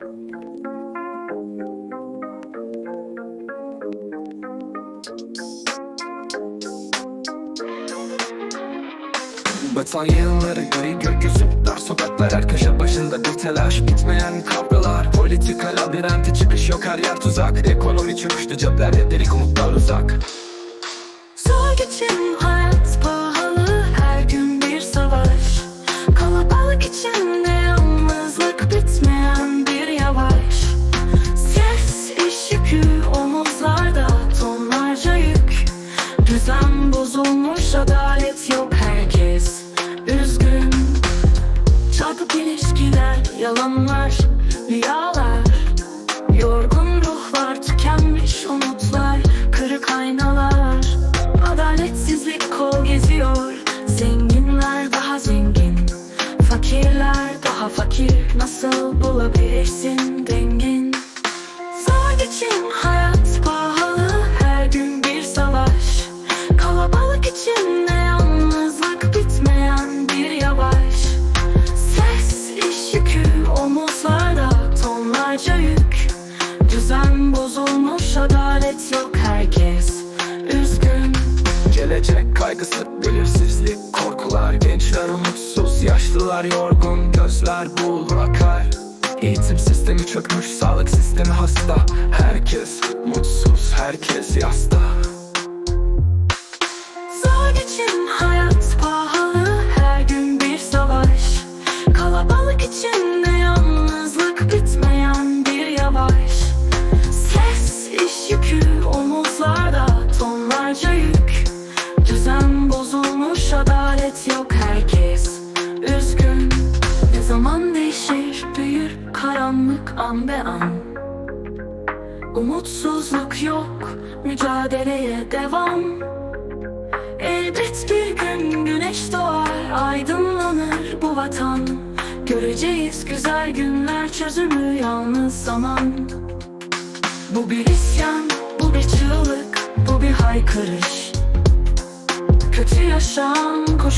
Batan yığınları gri gökyüzü Dar sokaklar her köşe başında bir telaş. Bitmeyen kavgalar Politika labirenti çıkış yok her yer tuzak. Ekonomi çöküştü cepler delik umutlar uzak bozulmuş adalet yok herkes. Üzgün. Çarpık ilişkiler Yalanlar Rüyalar. Yorgun ruhlar, tükenmiş umutlar, kırık aynalar. Adaletsizlik kol geziyor, zenginler daha zengin. Fakirler daha fakir, nasıl bulabilirsin dengin? Adalet yok herkes üzgün. Gelecek kaygısı, belirsizlik, korkular. Gençler umutsuz, yaşlılar yorgun Gözler buğulu akar Eğitim sistemi çökmüş, sağlık sistemi hasta. Herkes mutsuz, herkes yasta Umutsuzluk yok mücadeleye devam. Elbet bir gün güneş doğar Aydınlanır bu vatan. Göreceğiz güzel günler Çözümü yalnız zaman. Bu bir isyan Bu bir çığlık Bu bir haykırış. Kötü yaşam dur